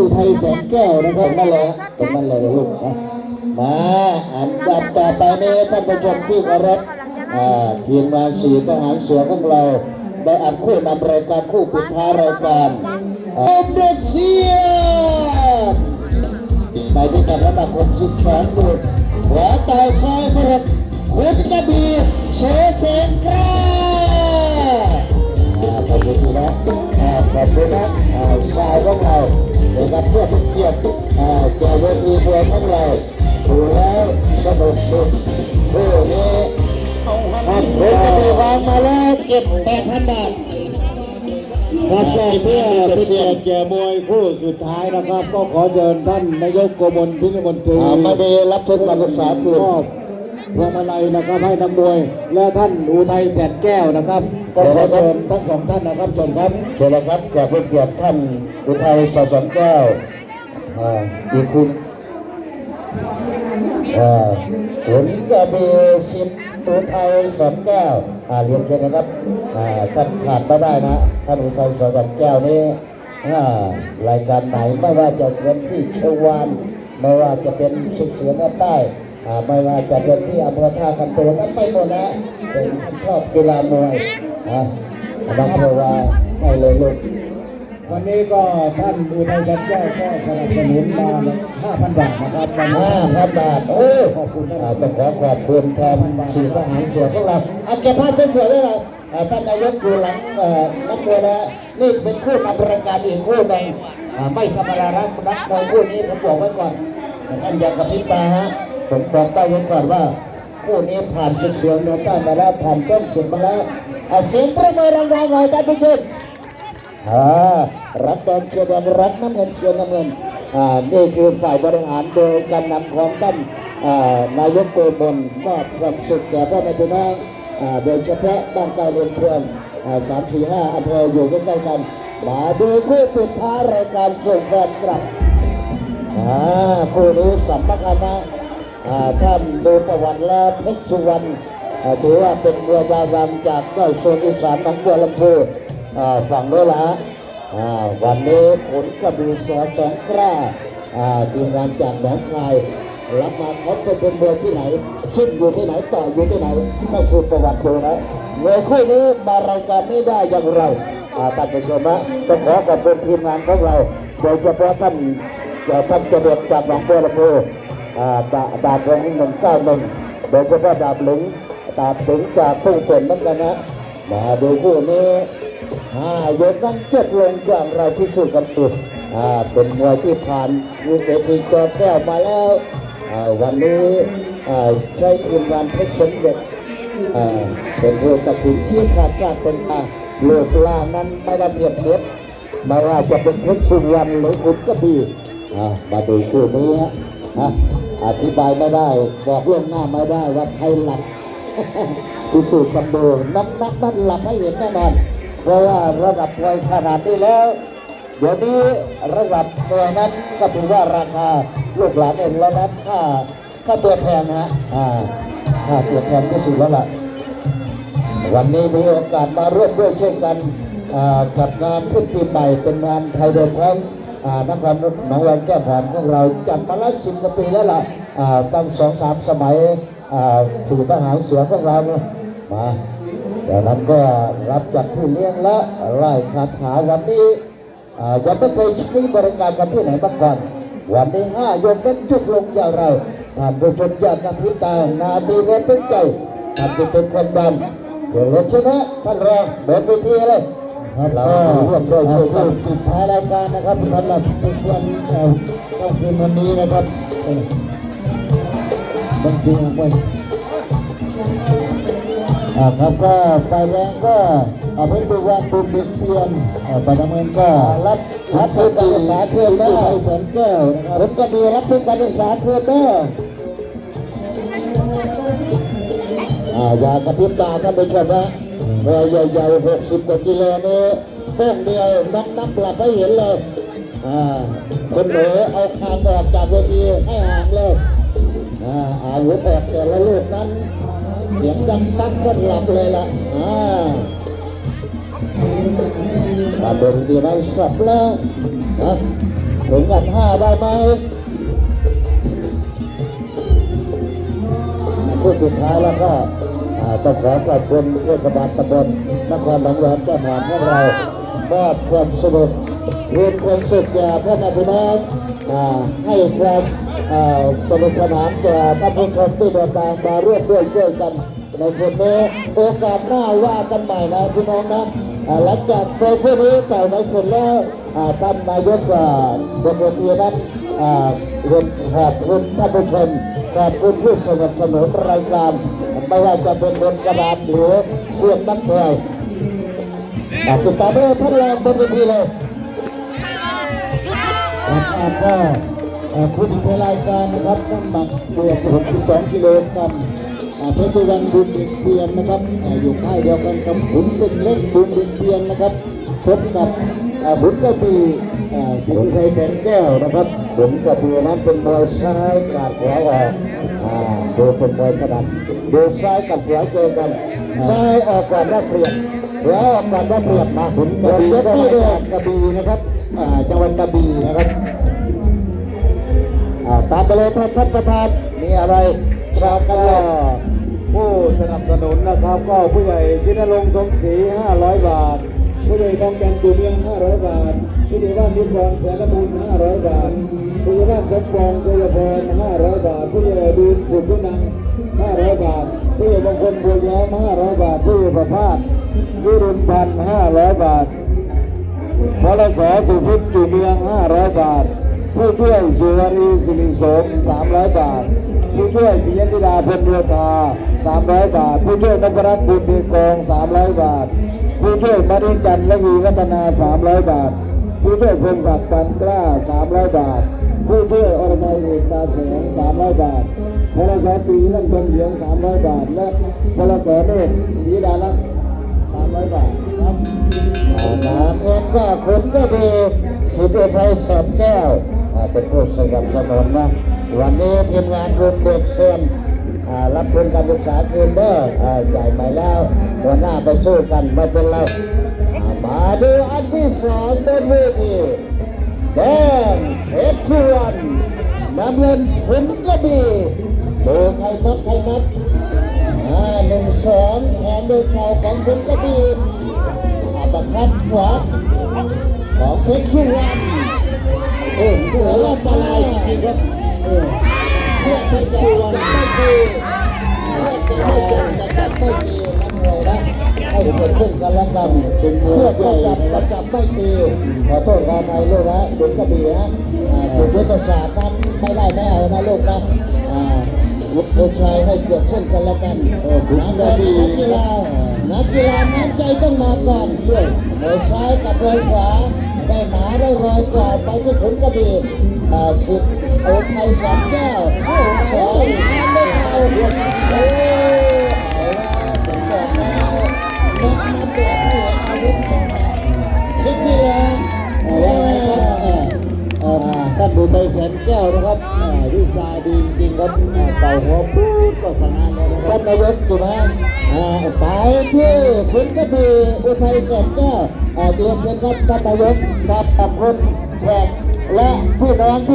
อุทัยแสนแก้วนะครับนั่นแหละตรงนั้นเลยลูกนะมาอันดับต่อไปนี้ท่านผู้ชมที่เคารพทีมงานสีทหารเสือของเรา ได้อัดคู่นำรายการคู่ปิดท้ายรายการเอ็นเดชียไปด้วยกันระดับ62ดูหัวใจชายพระคุณกระบี่เชเชนกราขอบคุณนะ ขอบคุณนะชายของเราเดี๋ยวกับเพื่อเป็นเกียรติแก่เวทีมวยของเราดูแล้วสนุกสุดคู่นี้ครับคุณกระบี่วางมาแล้วเก็บแปดพันบาทครับก็เพื่อเป็นเกียรติแก่มวยคู่สุดท้ายนะครับ ก็ขอเชิญท่านนายกโกมลพิณมนตรีมาดีรับทุนการศึกษาคืน พวงมาลัยนะครับให้นักมวย และท่านอุทัยแสนแก้วนะครับก็ขอเชิญทั้งสองท่านนะครับชิญครับเชิญเลยครับแขกผู้เกียรติท่านอุทัยสสนแก้วอ่าดีคุณอ่าผลกระบี่สิบอุทัยสอนแก้วอ่าเรียนเชิญนะครับอ่าท่านขาดไม่ได้นะท่านอุทัยสสนแก้วนี้อ่ารายการไหนไม่ว่าจะเป็นที่เชวานไม่ว่าจะเป็นสุขเสือหน้าใต้ ไม่ว่าจะเป็นที่อำเภอท่าคันโตนั้นไม่หมดนะเป็นคนชอบกีฬามวยอ่าบางเพราะว่าให้เลยลูกวันนี้ก็ท่านอุทัยแสนแก้วก็สนับสนุนมา5,000 บาทนะครับวันนี้ห้าพันบาทโอ้ขอบคุณนะคอ่ารับต้องขอขอบคุณแทนสื่อทหารเสือของเราเอาเก็บภาพสวยๆด้วยเราท่านนายกอยู่หลังนักมวยแล้วนี่เป็นคู่นำรายการอีกคู่หนึ่งไม่ธรรมดานะนักมวยคู่นี้ผมบอกไว้ก่อนท่านอย่ากระพริบตาฮะ ผมบอกได้ไว้ก่อนว่าคู่นี้ผ่านศึกเดือนเนื้อต้านมาแล้วผ่านต้นสุดมาแล้วเอาเสียงประเมินรางๆหน่อยท่านผู้ชมอ่ารับแดงเชียร์แดงรับน้ำเงินเชียร์น้ำเงินอ่านี่คือฝ่ายบริหารโดยการนำของท่านอ่านายกโกมลมอบความสุขแก่พ่อแม่พี่น้องอ่าโดยเฉพาะบ้านเก่าเรือนเพื่อนอ่าสามสี่ห้าอำเภออยู่ใกล้ๆกันมาดูคู่ปิดท้ายรายการส่งแฟนกลับอ่าคู่นี้สำคัญนะอ่า ท่านดูประวัติแล้วเพชรสุวรรณถือว่าเป็นเรือดาวามจากเจ้โซนอีสานหนองบัวลำพูฝั่งโน้นละวันนี้ผลกระบี่สอสองกล้าอ่ทีมงานจากหนองคายรับมาเขาไปเป็นมวยที่ไหน ขึ้นอยู่ที่ไหนต่ออยู่ที่ไหนก็คือประวัติดูนะเมวยคู่นี้มารายการนี้ได้อย่างไรอ่าท่านผู้ชมนะต้องขอขอบคุณทีมงานของเราโดยเฉพาะท่านท่านเจริญจากหนองบัวลำพู ดาดาบรงหนึ่งเก้าหนึ่งโดยเฉพาะดาบหลงดาบหลงจากทุ่งฝนเหมือนกันนะมาดูคู่นี้อ่ายกนั้นเจ็ดลงอย่างไรที่สุดกันสุดอาเป็นมวยที่ผ่านยูเอทีจอแก้วมาแล้วอาวันนี้อาใช้ทีมงานเพชรสมเด็จอ่าเป็นผู้ตัดสินที่ขาดจากเป็นทาโลกลานั้นไม่ได้เปรียบเทียบไม่ว่าจะเป็นเพชรสุวรรณหรือคุณกระบี่อ่ามาดูคู่นี้ฮะ อะอธิบายไม่ได้บอกล่วงหน้าไม่ได้ว่าใครหลับพิสูจน์กันดูนักนักนั้นหลับให้เห็นแน่นอนเพราะว่าระดับมวยขนาดนี้แล้ว เดี๋ยวนี้ระดับตัวนั้นก็ถือว่าราคาลูกหลานเองแล้วนั้นค่าค่าตัวแพงนะอ่าค่าตัวแพงก็ถือแล้วล่ะวันนี้มีโอกาสมาร่วมด้วยช่วยกันกับงานขึ้นปีใหม่เป็นงานไทยเดิมพร้อม นครหนองแวงแก้วผานของเราจัดมาแล้วสิบกว่าปีแล้วล่ะตั้งสองสามสมัยอ่าสื่อทหารเสือของเรามาดังนั้นก็รับจากที่เลี้ยงและไล่คาถาวันนี้ยังไม่เคยใช้บริการกันที่ไหนมาก่อนวันนี้ห้ายกเป็นจุกลงอย่างไรท่านผู้ชมอยากกระพริบตานาทีเงินเป็นใจท่านจะเป็นคนดันเดี๋ยวรถชนะท่านรองเดินไปทีเลย ครับเราก็ร่วมด้วยช่วยกันปิดท้ายรายการนะครับสำหรับทุกวันเอ่อต้องคืนวันนี้นะครับเออบัญชีของมันอ่าครับก็ไฟแรงก็เอาไปดูว่าตุนเด็กเซียนอ่าไปดำเนินก็รับรับทุนการศึกษาเพื่อนได้แสนแก้วนะครับผมก็ดีรับทุนการศึกษาเพื่อนเด้ออ่าอย่ากระพริบตาท่านผู้ชมนะ เรือใหญ่ๆหกสิบกว่ากิโลนี่เป้งเดียวนับนับหลับให้เห็นเลยอ่าคนเหนือเอาคางออกจากเวทีให้ห่างเลยอ่าอาวุธออกแต่ละลูกนั้นเสียงดังตักก็หลับเลยล่ะอ่ามาเดินดีไรสับแล้วนะถึงกันห้าได้ไหมผู้สุดท้ายแล้วก็ ต้องขอขอบคุณเทศบาลตำบลนครหลวงหลวงแก้มหอมของเรามอบความสนุกเรียนความสุขแก่พ่อแม่พี่น้องให้ความสนุกสนานแก่ท่านผู้ชมที่เดินทางมาร่วมด้วยช่วยกันในคืนนี้โอกาสหน้าว่ากันใหม่นะพี่น้องนะหลังจากโชว์ผู้นี้ใส่ในคืนแล้วท่านนายกอ่าบนเวทีนั้นรียนขอบคุณท่านผู้ชม ขอบคุณผู้สนับสนุนรายการไม่ว่าจะเป็นบนกระดานหรือเสียงน้ำพลอยติดตามด้วยท่านรงบนเวทีเลยนะครับก็ผู้ที่เป็นรายการนะครับน้ำหนักเกือบ62กิโลกรัมเพชรสุวรรณบุญเด็กเซียนนะครับอยู่ค่ายเดียวกันกับขุนเป็นเล็กบุญเด็กเซียนนะครับพบกับ อ่าขุนกระบี่อ่าสิงห์ชัยแสนแก้วนะครับขุนกระบี่นั้นเป็นมวยซ้ายกาดขวาออกอ่าดูเป็นมวยขนาดดูซ้ายกับขวาเจอกันซ้ายออกก่อนได้เปรียบขวาออกก่อนได้เปรียบมาขุนกระบี่ก็ได้กระบี่นะครับอ่าจังหวัดกระบี่นะครับอ่าตามไปเลยท่านท่านประธานมีอะไรครับกันเลยผู้สนับสนุนนะครับ ก็ผู้ใหญ่ชินรงค์สมศรี500 บาท ผู้ใหญ่ทองจันทร์ตูเมียง500 บาท ผู้ใหญ่บ้านนิกรแสนละบุญ500 บาท ผู้ใหญ่บ้านสมปองชัยพร500 บาท ผู้ใหญ่ดูนสุดทุนัง500 บาท ผู้ใหญ่มงคลบัวย้ม500 บาท ผู้ใหญ่ประภาสวิรุณพันธ์500 บาทพลสสุพิษจุเมียง 500 บาท ผู้ช่วยสุวรีสิริโสม 300 บาท ผู้ช่วยปิยธิดาพลเรือทา300 บาท ผู้ช่วยนพรัตน์บุญเพียงกอง 300 บาท ผู้ช่วยมาริจันทร์และวีวัฒนา300บาท ผู้ช่วยพงศักดิ์ปันกล้า300บาท ผู้ช่วยอรทัยเอกตาแสง300บาทพลสปีลั่นทนเหลือง300บาท และพลสเนตรศรีดาลักษณ์300บาทครับน้ำเองก็คุณก็ดีสุดไทยแสนแก้วเป็นผู้สนับสนุนนะวันนี้ทีมงานรุ่นเด็กเซียน รับทุนการศึกษาคืนเด้ออ่าจ่ายไปแล้วหัวหน้าไปสู้กันไม่เป็นไรามาดูอันที่สองบนเวทีแดงเพชรสุวรรณน้ำเงินขุนกระบี่ดูใครนับใครนับหนึ่งสองแขนโดยเข่าของขุนกระบี่อาบัคัดขวาของเพชรสุวรรณโอ้โหอันตรายจริงครับ เออเพื่อเชื่อจะไม่เจ็บแต่จะไม่ดีนักมวยนะให้เกิดขึ้นกันและกันเป็นเพื่อจะจับและจับไม่ดีขอโทษขออภัยลูกนะเด็กกระบี่นะอ่าถูกยุทธศาสตร์นั้นไม่ได้ไม่เอานะลูกนะอ่าลูกชายให้เกิดขึ้นกันและกันเออนักกีฬานักกีฬาน้ำใจต้องมาก่อนด้วยโดยซ้ายกับโดยขวา ได้หมาได้รอยกว่าไปที่ขุนกระบี่อ่าสิบโอ้ไทยสามแก้วโอ้โหน้ำได้เอาโอ้เอาละผมบอกแล้วนักนักเตะให้อาวุธนักกีฬาเอาว่าไงครับเอ่อเอ่อท่านดูไตแสนแก้วนะครับวิชาดีจริงครับเต่าหัวปุ๊บก็สงานเลยนะครับท่านนายกถูกไหมอ่าไปที่คุณกบีอุทัยแสนแก้วอ่าเรียมเชิญครับท่านนายกครับขอบคุณแขกและพี่น้องที่